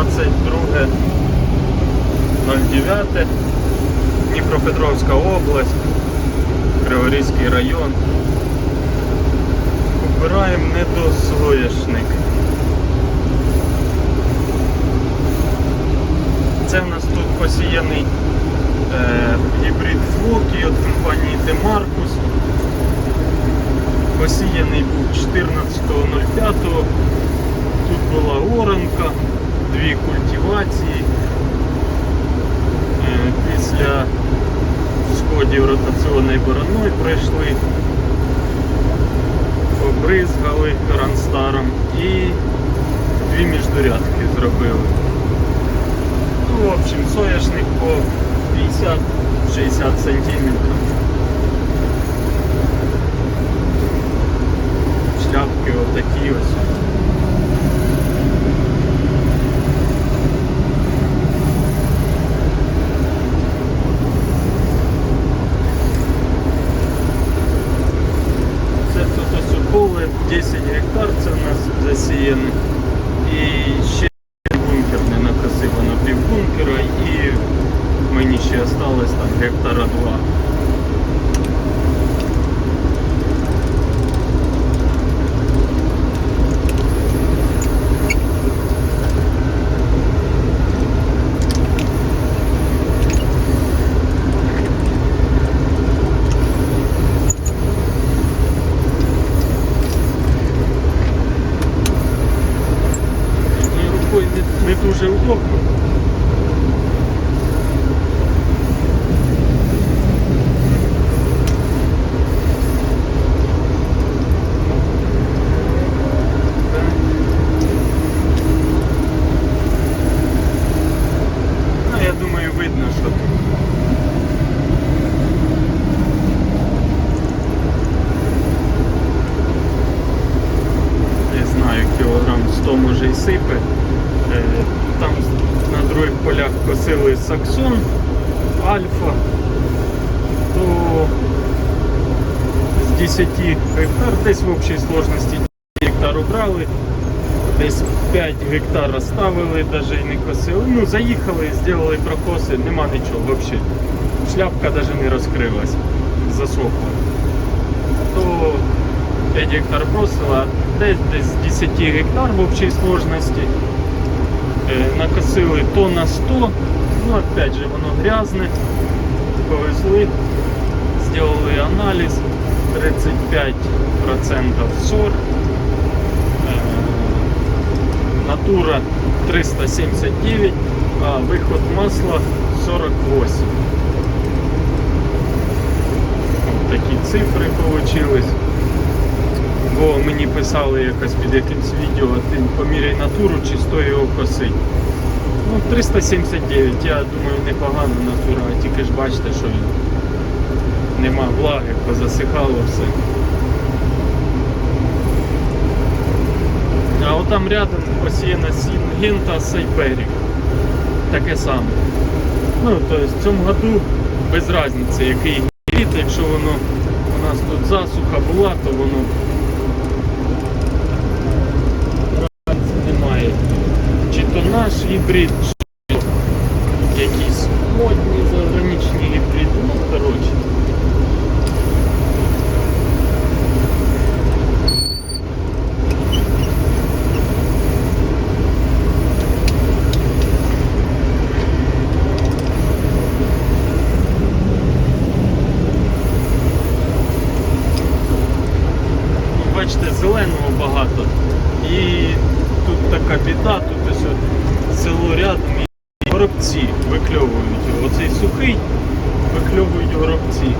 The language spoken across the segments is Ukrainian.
22.09 Дніпропетровська область, Криворізький район. Обираємо недосоєшник. Це в нас тут посіяний е, гібрид Флокі від компанії Демаркус. Посіяний був 14.05. Тут була оранка, дві культивації. Після сходів ротаційною бороною пройшли, обризгали ранстаром і дві міждурядки зробили. Ну, в общем, соняшник по 50-60 сантиметрів. Шляпки отакі ось. поле 10 гектар, це в нас засіяно. І ще бункер не накосив на півбункера і мені ще осталось там гектара 2. Не знаю, кілограм 100 може і сипе. Там на других полях косили саксон, альфа, то з 10 гектар, десь в общій сложності 10 гектар убрали, десь 5 гектар оставили, навіть не косили. Ну, заїхали, зробили прокоси, нема нічого взагалі. Шляпка навіть не розкрилась, засохла. То 5 гектар бросила, десь десь з 10 гектар в общій сложності. Е, накосили то на 100, ну опять же воно грязне, повезли, сделали аналіз, 35% сор, е, натура 379, а виход масла 48. От такі цифри получились. Бо мені писали якось під якимсь відео, ти поміряй натуру чи стоїть його косить. Ну, 379, я думаю, непогана натура, а тільки ж бачите, що нема влаги, позасихало все. А от там рядом посіяна Сінгента Сайберік. Таке саме. Ну, тобто в цьому году без різниці, який гібрид, якщо воно у нас тут засуха була, то воно разниці немає. Чи то наш гібрид, чи якісь модні заграничні гібриди. Ну, коротше. Бачите, зеленого багато. І тут така біда, тут рядом горобці викльовують. Оцей сухий викльовують горобці.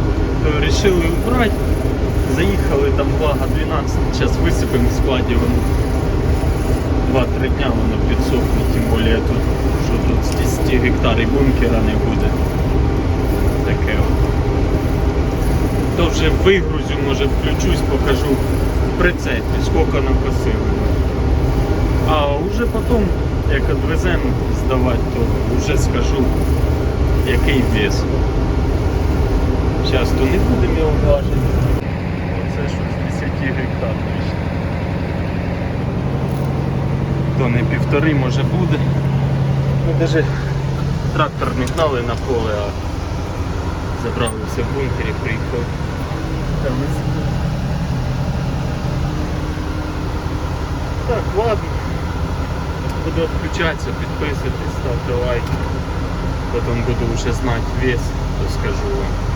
То вирішили убрати. Заїхали там влага 12, зараз висипемо в складі воно. 2-3 дня воно підсохне, тим більше тут, що тут 10 гектарів бункера не буде. Таке от. То вже вигрузю, може включусь, покажу в прицепі, скільки накосили. А вже потім, як відвеземо здавати, то вже скажу, який вес. Зараз то не будемо його важити. Оце що з 10 гектар вийшло. То не півтори може буде. Ми навіть трактор не гнали на поле, а забрали все в бункері, приїхали. Там. Так, ладно. Буду відключатися, підписуйтесь, ставте лайки. Потім буду вже знати вес, то скажу вам.